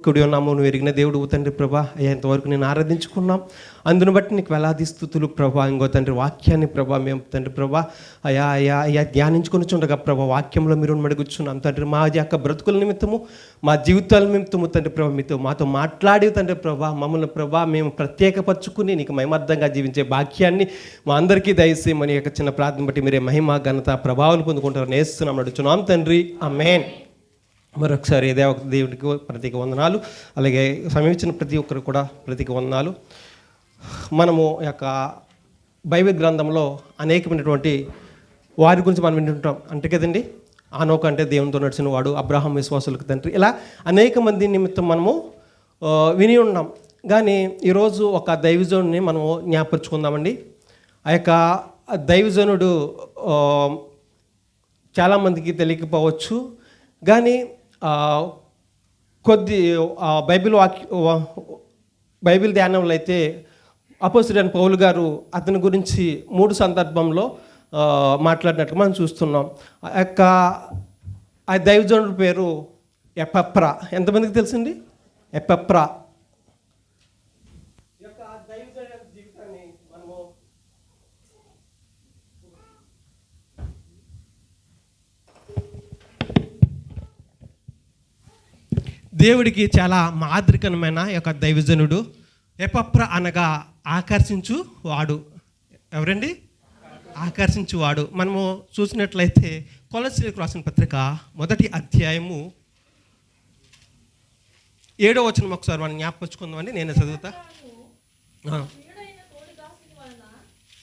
కుడి ఉన్నాము నువ్వు ఎరిగిన దేవుడు తండ్రి ప్రభా అయ్యా ఇంతవరకు నేను ఆరాధించుకున్నాం. అందును బట్టి నీకు వేలాది స్థుతులు ప్రభా. ఇంకో తండ్రి వాక్యాన్ని ప్రభా మేము తండ్రి ప్రభా అయా అయా అయ్యా ధ్యానించుకొని చుండగా ప్రభా వాక్యంలో మీరు మడుగుచున్నాం తండ్రి మా యొక్క బ్రతుకుల నిమిత్తము మా జీవితాల నిమిత్తము తండ్రి ప్రభా మీతో మాతో మాట్లాడి తండ్రి ప్రభా మమ్మల్ని ప్రభా మేము ప్రత్యేకపరచుకుని నీకు మహిమర్థంగా జీవించే భాగ్యాన్ని మా అందరికీ దయచేయమని యొక్క చిన్న ప్రార్థన బట్టి మీరే మహిమ ఘనత ప్రభావాలు పొందుకుంటారని నేస్తున్నాం నడుచున్నాం తండ్రి ఆ మెయిన్ మరొకసారి దేవ దేవుడికి ప్రతీక వందనాలు. అలాగే సమీపించిన ప్రతి ఒక్కరు కూడా ప్రతీక వందనాలు. మనము యొక్క బైబిల్ గ్రంథంలో అనేకమైనటువంటి వారి గురించి మనం వింటుంటాం. అంటే కదండి ఆనోక అంటే దేవునితో నడిచిన వాడు అబ్రాహం విశ్వాసులకు తండ్రి. ఇలా అనేక మంది నిమిత్తం మనము విని ఉన్నాం. కానీ ఈరోజు ఒక దైవజనుడిని మనము జ్ఞాపరుచుకుందామండి ఆ యొక్క దైవజనుడు చాలామందికి తెలియకపోవచ్చు. కానీ కొద్ది బైబిల్ వాక్య బైబిల్ ధ్యానంలో అయితే అపోసిడెంట్ పౌలు గారు అతని గురించి మూడు సందర్భంలో ఆ, మాట్లాడినట్లు మనం చూస్తున్నాం. ఆ యొక్క ఆ దైవజనుడి పేరు ఎపప్రా. ఎంతమందికి తెలిసింది? ఎపప్రా. యొక్క జీవితాన్ని మనము దేవుడికి చాలా మాదిరికరమైన యొక్క దైవజనుడు ఎపప్ర అనగా ఆకర్షించు వాడు. ఎవరండి? ఆకర్షించువాడు. మనము చూసినట్లయితే కొలసీలకు రాసిన పత్రిక మొదటి అధ్యాయము ఏడో వచనం ఒకసారి మనం జ్ఞాపకొచ్చుకుందామండి నేను చదువుతా ఆ. ప్రియుడైన తోడి దాసుని వలన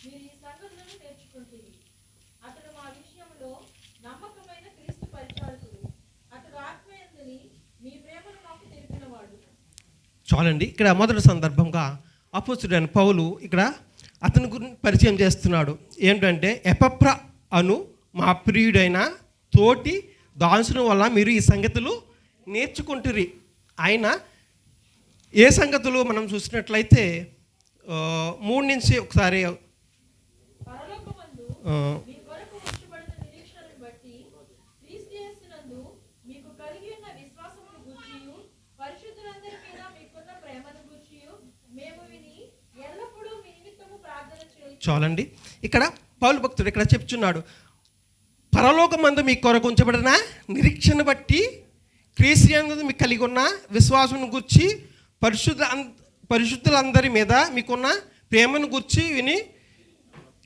మీరు ఈ సంగతులను నేర్చుకుంటుంది అతడు మా విషయంలో నమ్మకమైన క్రీస్తు పరిచారకుడు అతడు ఆత్మయందని మీ ప్రేమను మాకు తెలిపినవాడు చాలండి ఇక్కడ మొదటి సందర్భంగా అపోస్తుడైన పౌలు ఇక్కడ అతని గురించి పరిచయం చేస్తున్నాడు. ఏంటంటే ఎపప్ర అను మా ప్రియుడైన తోటి దాసుని వల్ల మీరు ఈ సంగతులు నేర్చుకుంటురి ఆయన ఏ సంగతులు మనం చూసినట్లయితే మూడు నుంచి ఒకసారి పరలోకమందు ఆ, మీ కొరకు ఉంచబడిన నిరీక్షణను బట్టి క్రీస్తు యేసునందు మీకు కలిగి ఉన్న విశ్వాసమును గూర్చియు పరిశుద్ధులందరి మీద మీకున్న ప్రేమను గూర్చియు మేము విని ఎల్లప్పుడూ మీ నిమిత్తము ప్రార్థన చేయి చాలండి. ఇక్కడ పౌలు భక్తుడు ఇక్కడ చెప్తున్నాడు పరలోకమందు మీ కొరకు ఉంచబడిన నిరీక్షణ బట్టి క్రీస్తునందు మీకు కలిగి ఉన్న విశ్వాసం గుర్చి పరిశుద్ధ అం- పరిశుద్ధులందరి మీద మీకున్న ప్రేమను గుర్చి విని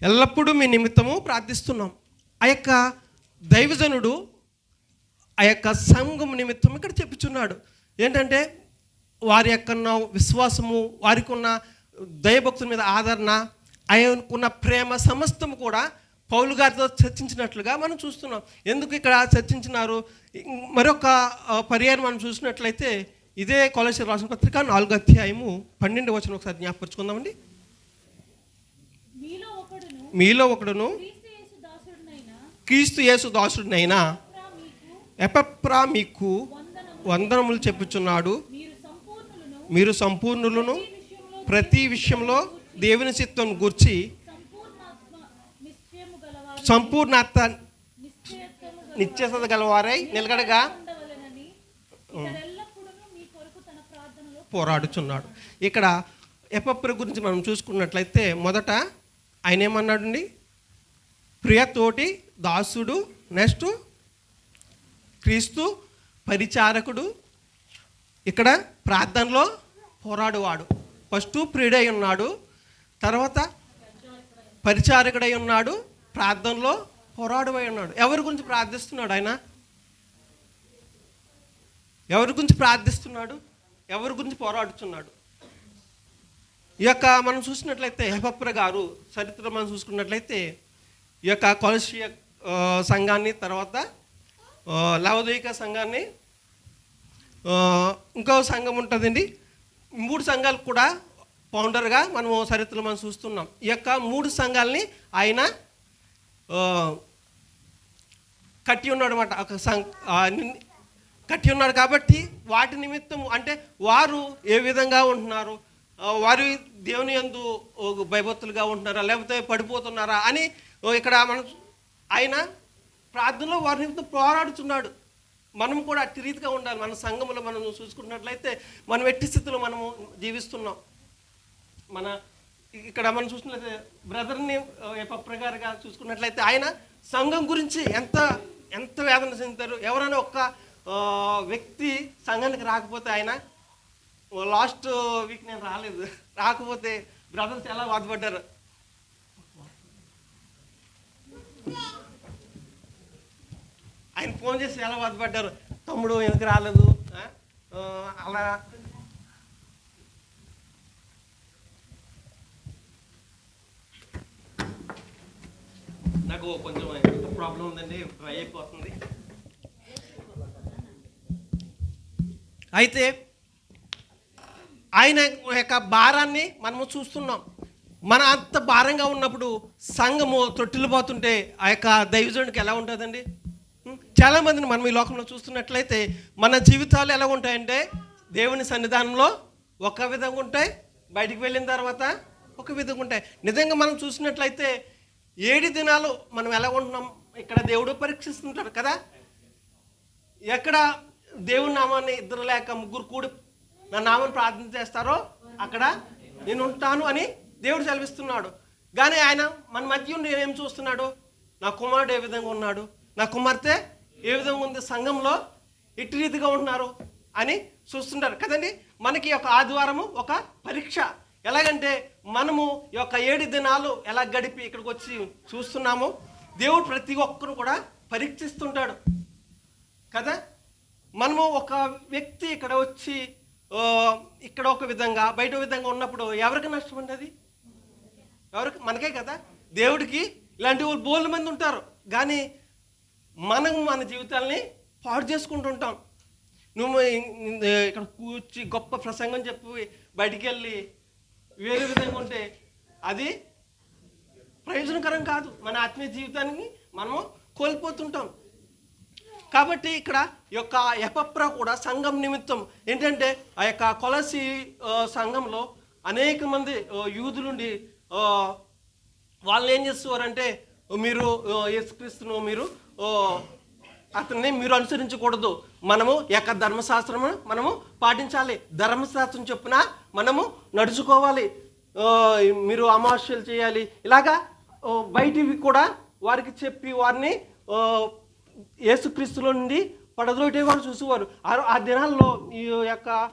ఎల్లప్పుడూ మీ నిమిత్తము ప్రార్థిస్తున్నాం. ఆ యొక్క దైవజనుడు ఆ యొక్క సంఘం నిమిత్తం ఇక్కడ చెప్పుచున్నాడు ఏంటంటే వారి యొక్క విశ్వాసము వారికి ఉన్న దైవభక్తుల మీద ఆదరణ ఆయనకున్న ప్రేమ సమస్తము కూడా పౌలు గారితో చర్చించినట్లుగా మనం చూస్తున్నాం. ఎందుకు ఇక్కడ చర్చించినారు? మరొక పర్యాయం మనం చూసినట్లయితే ఇదే కాలేజ్ రాసిన పత్రిక నాలుగో అధ్యాయము పన్నెండు వచ్చిన ఒకసారి జ్ఞాపకరుచుకుందామండి మీలో ఒకడును క్రీస్తు యేసు దాసుడునైన? ఎపప్రా మీకు వందనము వందనములు చెప్పుచున్నాడు. మీరు సంపూర్ణులను ప్రతి విషయంలో దేవుని చిత్తం గుర్చి సంపూర్ణత నిత్యసత గలవారై నిలకడగా ప్రార్థనలో పోరాడుచున్నాడు. ఇక్కడ ఎపప్ర గురించి మనం చూసుకున్నట్లయితే మొదట ఆయన ఏమన్నాడండి? ప్రియతోటి దాసుడు నెక్స్ట్ క్రీస్తు పరిచారకుడు ఇక్కడ ప్రార్థనలో పోరాడువాడు. ఫస్ట్ ప్రియుడై ఉన్నాడు. తర్వాత పరిచారకుడై ఉన్నాడు ప్రార్థనలో పోరాడువై ఉన్నాడు. ఎవరి గురించి ప్రార్థిస్తున్నాడు ఆయన? ఎవరి గురించి ప్రార్థిస్తున్నాడు? ఎవరి గురించి పోరాడుతున్నాడు? ఈ యొక్క మనం చూసినట్లయితే హెపప్ర గారు చరిత్ర మనం చూసుకున్నట్లయితే ఈ యొక్క కొలసియ సంఘాన్ని తర్వాత ఆ, లవదీక సంఘాన్ని ఇంకో సంఘం ఉంటుందండి. మూడు సంఘాలు కూడా ఫౌండర్గా మనము చరిత్రలో మనం చూస్తున్నాం. ఈ యొక్క మూడు సంఘాలని ఆయన కట్టి ఉన్నాడు అనమాట ఒక సం కట్టి ఉన్నాడు కాబట్టి వాటి నిమిత్తం అంటే వారు ఏ విధంగా ఉంటున్నారు? వారు దేవుని యందు భయభక్తులుగా ఉంటున్నారా? లేకపోతే పడిపోతున్నారా? అని ఇక్కడ మనం ఆయన ప్రార్థనలో వారి నిమిత్తం పోరాడుతున్నాడు. మనం కూడా అట్టి రీతిగా ఉండాలి. మన సంఘంలో మనం చూసుకున్నట్లయితే మనం ఎట్టి స్థితిలో మనము జీవిస్తున్నాం. మన ఇక్కడ మనం చూసినట్లయితే బ్రదర్ని ప్రకారంగా చూసుకున్నట్లయితే ఆయన సంఘం గురించి ఎంత ఎంత వేదన చెందుతారు? ఎవరైనా ఒక్క వ్యక్తి సంఘానికి రాకపోతే ఆయన లాస్ట్ వీక్ నేను రాలేదు. రాకపోతే బ్రదర్స్ ఎలా బాధపడ్డారు? ఆయన ఫోన్ చేసి ఎలా బాధపడ్డారు? తమ్ముడు ఎందుకు రాలేదు? అలా నాకు కొంచెం ప్రాబ్లం ఉందండి ఫ్రై అయిపోతుంది. అయితే ఆయన యొక్క భారాన్ని మనము చూస్తున్నాం. మన అంత భారంగా ఉన్నప్పుడు సంఘము తొట్టిల్లిపోతుంటే ఆ యొక్క దైవజనుడికి ఎలా ఉంటుందండి? చాలామందిని చాలా మందిని మనం ఈ లోకంలో చూస్తున్నట్లయితే మన జీవితాలు ఎలా ఉంటాయంటే దేవుని సన్నిధానంలో ఒక విధంగా ఉంటాయి బయటికి వెళ్ళిన తర్వాత ఒక విధంగా ఉంటాయి. నిజంగా మనం చూసినట్లయితే ఏడు దినాలు మనం ఎలా ఉంటున్నాం? ఇక్కడ దేవుడు పరీక్షిస్తుంటాడు కదా? ఎక్కడ దేవుని నామాన్ని ఇద్దరు లేక ముగ్గురు కూడి నా నామాన్ని ప్రార్థన చేస్తారో అక్కడ నేను ఉంటాను అని దేవుడు సెలవిస్తున్నాడు. కానీ ఆయన మన మధ్య ఉండి ఏం చూస్తున్నాడు? నా కుమారుడు ఏ విధంగా ఉన్నాడు? నా కుమార్తె ఏ విధంగా ఉంది? సంఘంలో ఇటు రీతిగా ఉంటున్నారు? అని చూస్తుంటారు. కదండి? మనకి ఒక ఆదివారము ఒక పరీక్ష. ఎలాగంటే మనము ఈ యొక్క ఏడు దినాలు ఎలా గడిపి ఇక్కడికి వచ్చి చూస్తున్నాము దేవుడు ప్రతి ఒక్కరు కూడా పరీక్షిస్తుంటాడు. కదా? మనము ఒక వ్యక్తి ఇక్కడ వచ్చి ఇక్కడ ఒక విధంగా బయట విధంగా ఉన్నప్పుడు ఎవరికి నష్టం అండి ఎవరికి? మనకే కదా? దేవుడికి ఇలాంటి వాళ్ళు బోళ్ళు మంది ఉంటారు. కానీ మనం మన జీవితాల్ని పాడు చేసుకుంటుంటాం నువ్వు ఇక్కడ కూర్చి గొప్ప ప్రసంగం చెప్పి బయటికి వెళ్ళి వేరే విధంగా ఉంటే అది ప్రయోజనకరం కాదు. మన ఆత్మీయ జీవితాన్ని మనము కోల్పోతుంటాం. కాబట్టి ఇక్కడ యొక్క ఎపప్ర కూడా సంఘం నిమిత్తం ఏంటంటే ఆ యొక్క కొలసి సంఘంలో అనేక మంది యూదులుండి వాళ్ళు ఏం చేస్తున్నారంటే మీరు యేసుక్రీస్తును మీరు అతన్ని మీరు అనుసరించకూడదు. మనము యొక్క ధర్మశాస్త్రము మనము పాటించాలి. ధర్మశాస్త్రం చొప్పున మనము నడుచుకోవాలి. మీరు అమావాస్యలు చేయాలి. ఇలాగా బయటివి కూడా వారికి చెప్పి వారిని ఆ, యేసుక్రీస్తులో నుండి పడద్రోటే వారు చూసేవారు. ఆ- దినాల్లో ఈ యొక్క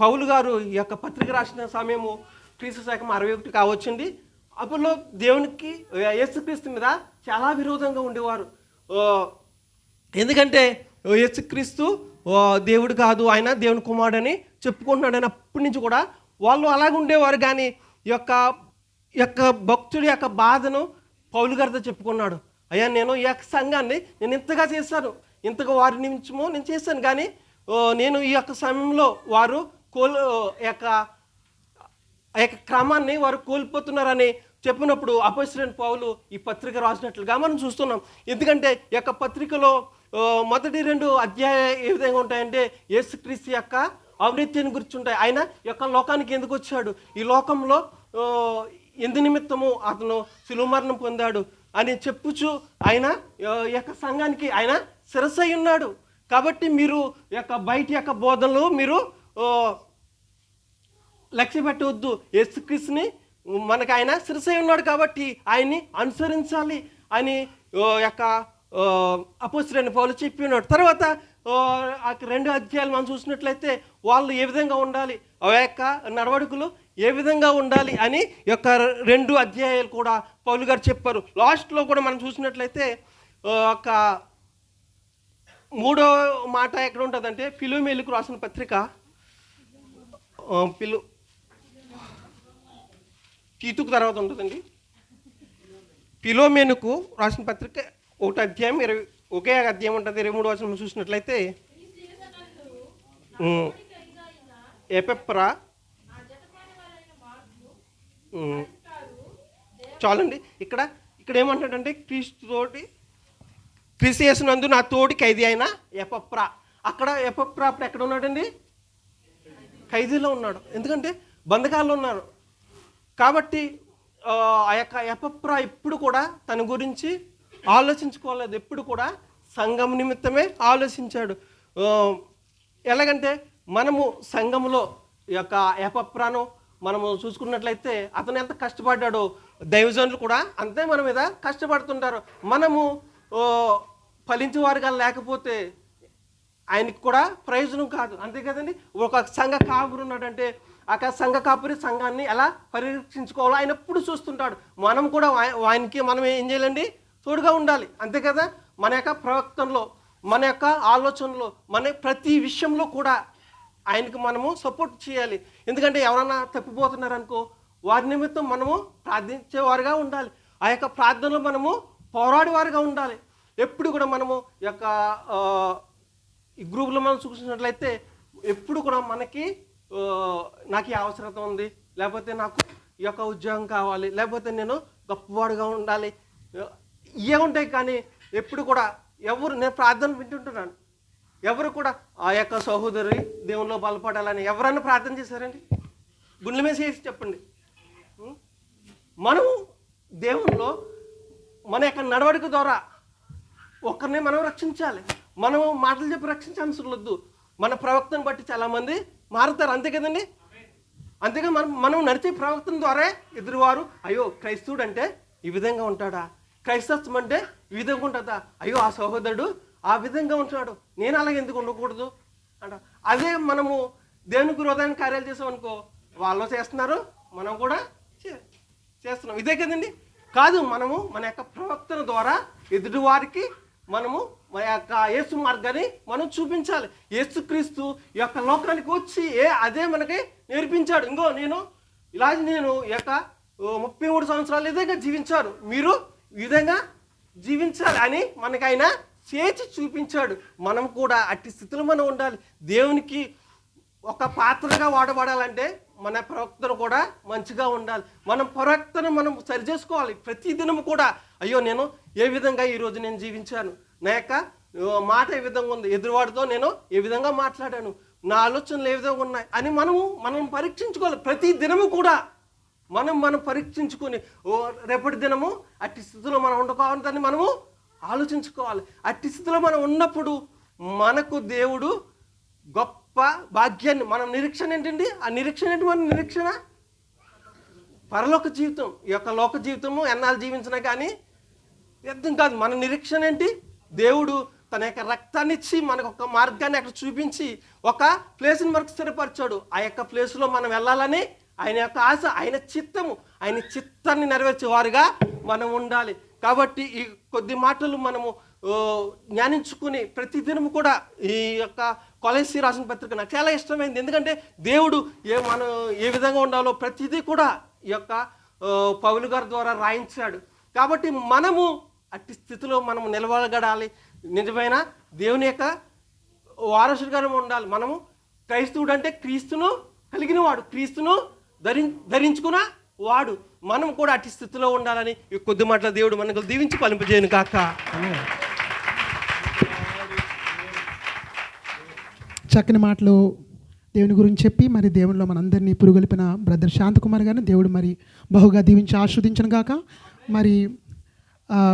పౌలు గారు ఈ యొక్క పత్రిక రాసిన సమయము క్రీస్తు శాఖం అరవై ఒకటి కావచ్చింది. అప్పుడు దేవునికి యేసుక్రీస్తు మీద చాలా విరోధంగా ఉండేవారు. ఎందుకంటే యేసుక్రీస్తు ఆ, దేవుడు కాదు ఆయన దేవుని కుమారుడని చెప్పుకుంటున్నాడు అని అప్పటి నుంచి కూడా వాళ్ళు అలాగ ఉండేవారు. కానీ ఈ యొక్క ఈ యొక్క భక్తుడి యొక్క బాధను పౌలు గారితో చెప్పుకున్నాడు. అయ్యా నేను ఈ యొక్క సంఘాన్ని నేను ఇంతగా చేశాను. ఇంతగా వారి నిమిషము నేను చేశాను. కానీ నేను ఈ యొక్క సమయంలో వారు కోల్ ఈ యొక్క ఆ యొక్క క్రమాన్ని వారు కోల్పోతున్నారని చెప్పినప్పుడు అపోజిషన్ పౌలు ఈ పత్రిక రాసినట్లుగా మనం చూస్తున్నాం. ఎందుకంటే ఈ యొక్క పత్రికలో మొదటి రెండు అధ్యాయ ఏ విధంగా ఉంటాయంటే యేసుక్రీస్తు యొక్క అవినీతిని గురించి ఉంటాయి ఆయన యొక్క లోకానికి ఎందుకు వచ్చాడు? ఈ లోకంలో ఎందు నిమిత్తము అతను శిలువ మరణం పొందాడు అని చెప్పుచు ఆయన యొక్క సంఘానికి ఆయన శిరసై ఉన్నాడు. కాబట్టి మీరు యొక్క బయట యొక్క బోధనలు మీరు లక్ష్య పెట్టవద్దు. యేసుక్రీస్తుని మనకు ఆయన శిరసై ఉన్నాడు కాబట్టి ఆయన్ని అనుసరించాలి అని యొక్క అపోస్తుడైన పౌలు చెప్పి ఉన్నాడు తర్వాత ఆ రెండు అధ్యాయాలు మనం చూసినట్లయితే వాళ్ళు ఏ విధంగా ఉండాలి? ఆ యొక్క నడవడికలు ఏ విధంగా ఉండాలి అని యొక్క రెండు అధ్యాయాలు కూడా పౌలు గారు చెప్పారు. లాస్ట్లో కూడా మనం చూసినట్లయితే ఒక మూడో మాట ఎక్కడ ఉంటుందంటే ఫిలోమేలుకు రాసిన పత్రిక పిలు తీతుకు తర్వాత ఉంటుందండి. పిలోమేనుకు రాసిన పత్రిక ఒకటి అధ్యాయం ఇరవై ఒకే అధ్యాయం ఉంటుంది ఇరవై మూడు వచనం చూసినట్లయితే ఎపెప్రా చాలండి. ఇక్కడ ఇక్కడ ఏమంటాడంటే క్రీస్తు తోటి క్రీస్తు యేసునందు నా తోటి ఖైదీ అయిన ఎపప్రా అక్కడ ఎపప్రా అప్పుడు ఎక్కడ ఉన్నాడండి? ఖైదీలో ఉన్నాడు. ఎందుకంటే బంధకాల్లో ఉన్నారు. కాబట్టి ఆ ఆ యొక్క ఎపప్రా ఎప్పుడు కూడా తన గురించి ఆలోచించుకోలేదు. ఎప్పుడు కూడా సంఘం నిమిత్తమే ఆలోచించాడు. ఎలాగంటే మనము సంఘంలో యొక్క ఎపప్రాను మనము చూసుకున్నట్లయితే అతను ఎంత కష్టపడ్డాడో దైవజనులు కూడా అంతే మన మీద కష్టపడుతుంటారు. మనము ఫలించేవారుగా లేకపోతే ఆయనకి కూడా ప్రయోజనం కాదు. అంతే కదండి? ఒక సంఘ కాపురు ఉన్నాడంటే ఆ సంఘ కాపురి సంఘాన్ని ఎలా పరిరక్షించుకోవాలో ఆయన ఎప్పుడు చూస్తుంటాడు. మనం కూడా ఆయనకి మనం ఏం చేయాలండి? తోడుగా ఉండాలి. అంతే కదా? మన యొక్క ప్రవర్తనలో మన యొక్క ఆలోచనలో మన ప్రతి విషయంలో కూడా ఆయనకి మనము సపోర్ట్ చేయాలి. ఎందుకంటే ఎవరన్నా తప్పిపోతున్నారనుకో వారి నిమిత్తం మనము ప్రార్థించేవారుగా ఉండాలి. ఆ యొక్క ప్రార్థనలో మనము పోరాడేవారుగా ఉండాలి. ఎప్పుడు కూడా మనము ఈ యొక్క ఈ గ్రూప్లో మనం చూసినట్లయితే ఎప్పుడు కూడా మనకి నాకు ఈ అవసరత ఉంది. లేకపోతే నాకు ఈ యొక్క ఉద్యోగం కావాలి. లేకపోతే నేను గొప్పవాడుగా ఉండాలి. ఇవే ఉంటాయి కానీ ఎప్పుడు కూడా ఎవరు నేను ప్రార్థన వింటుంటున్నాను. ఎవరు కూడా ఆ యొక్క సహోదరి దేవునిలో బలపడాలని ఎవరన్నా ప్రార్థన చేశారండి? గుండెల మీద చేసి చెప్పండి. మనము దేవునిలో మన యొక్క నడవడిక ద్వారా ఒకరిని మనం రక్షించాలి. మనం మాటలు చెప్పి రక్షించాల్సిన వద్దు మన ప్రవక్తను బట్టి చాలామంది మారుతారు. అంతే కదండి? అంతేగా మనం మనం నడిచే ప్రవక్తన ద్వారా ఎదురువారు అయ్యో క్రైస్తవుడు అంటే ఈ విధంగా ఉంటాడా? క్రైస్తత్వం అంటే ఈ విధంగా ఉంటుందా? అయ్యో ఆ సహోదరుడు ఆ విధంగా ఉంటున్నాడు. నేను అలాగే ఎందుకు ఉండకూడదు? అంట. అదే మనము దేవునికి విరోధాన్ని కార్యాలు చేసామనుకో వాళ్ళు చేస్తున్నారు మనం కూడా చే- చేస్తున్నాం. ఇదే కదండి? కాదు మనము మన యొక్క ప్రవర్తన ద్వారా ఎదుటివారికి మనము మన యొక్క యేసు మార్గాన్ని మనం చూపించాలి. యేసుక్రీస్తు ఈ యొక్క లోకానికి వచ్చి ఏ అదే మనకి నేర్పించాడు. ఇంకో నేను ఇలా నేను ఈ యొక్క ముప్పై మూడు సంవత్సరాలు ఇదేగా జీవించారు జీవించాను. మీరు విధంగా జీవించాలి అని మనకి ఆయన చేసి చూపించాడు. మనం కూడా అట్టి స్థితిలో మనం ఉండాలి. దేవునికి ఒక పాత్రగా వాడబడాలంటే మన ప్రవక్తన కూడా మంచిగా ఉండాలి. మనం ప్రవక్తను మనం సరి చేసుకోవాలి. ప్రతి కూడా అయ్యో నేను ఏ విధంగా ఈరోజు నేను జీవించాను? నా యొక్క మాట ఏ విధంగా ఉంది? ఎదురువాడితో నేను ఏ విధంగా మాట్లాడాను? నా ఆలోచనలు ఏ విధంగా ఉన్నాయి? అని మనము మనం పరీక్షించుకోవాలి. ప్రతి దినము కూడా మనం మనం పరీక్షించుకొని ఓ రేపటి దినము అట్టి స్థితిలో మనం ఉండకాలని మనము ఆలోచించుకోవాలి. అట్టి స్థితిలో మనం ఉన్నప్పుడు మనకు దేవుడు గొప్ప భాగ్యాన్ని మనం నిరీక్షణ ఏంటండి? ఆ నిరీక్షణ ఏంటి మన నిరీక్షణ? పరలోక జీవితం ఈ యొక్క లోక జీవితము ఎన్నాళ్ళు జీవించినా కానీ వ్యర్థం కాదు. మన నిరీక్షణ ఏంటి? దేవుడు తన యొక్క రక్తాన్ని ఇచ్చి మనకు ఒక మార్గాన్ని అక్కడ చూపించి ఒక ప్లేస్ని మనకు స్థిరపరిచాడు. ఆ యొక్క ప్లేస్లో మనం వెళ్ళాలని ఆయన యొక్క ఆశ ఆయన చిత్తము ఆయన చిత్తాన్ని నెరవేర్చేవారుగా మనం ఉండాలి. కాబట్టి ఈ కొద్ది మాటలు మనము ఓ, జ్ఞానించుకుని ప్రతిదినం కూడా ఈ యొక్క కొలసి రాసిన పత్రిక నాకు చాలా ఇష్టమైంది. ఎందుకంటే దేవుడు ఏ మనం ఏ విధంగా ఉండాలో ప్రతిదీ కూడా ఈ యొక్క పౌలు గారి ద్వారా రాయించాడు. కాబట్టి మనము అట్టి స్థితిలో మనం నిలవగడాలి. నిజమైన దేవుని యొక్క వారసుడిగానే ఉండాలి. మనము క్రైస్తవుడు అంటే క్రీస్తును కలిగినవాడు. క్రీస్తును ధరి ధరించుకున్న వాడు మనం కూడా అట్టి స్థితిలో ఉండాలని ఈ కొద్ది మాటల దేవుడు మనకు దీవించి పలింపజేయను కాక చక్కని మాటలు దేవుని గురించి చెప్పి మరి దేవునిలో మనందరినీ పురుగొలిపిన బ్రదర్ శాంతకుమార్ గారిని దేవుడు మరి బహుగా దీవించి ఆస్వాదించను కాక మరి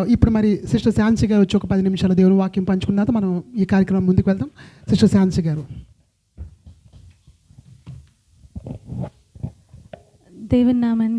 ఇప్పుడు మరి సిస్టర్ శాంతి గారు వచ్చి ఒక పది నిమిషాలు దేవుని వాక్యం పంచుకున్నాక మనం ఈ కార్యక్రమం ముందుకు వెళ్తాం సిస్టర్ శాంతి గారు. దేవుని నామానికి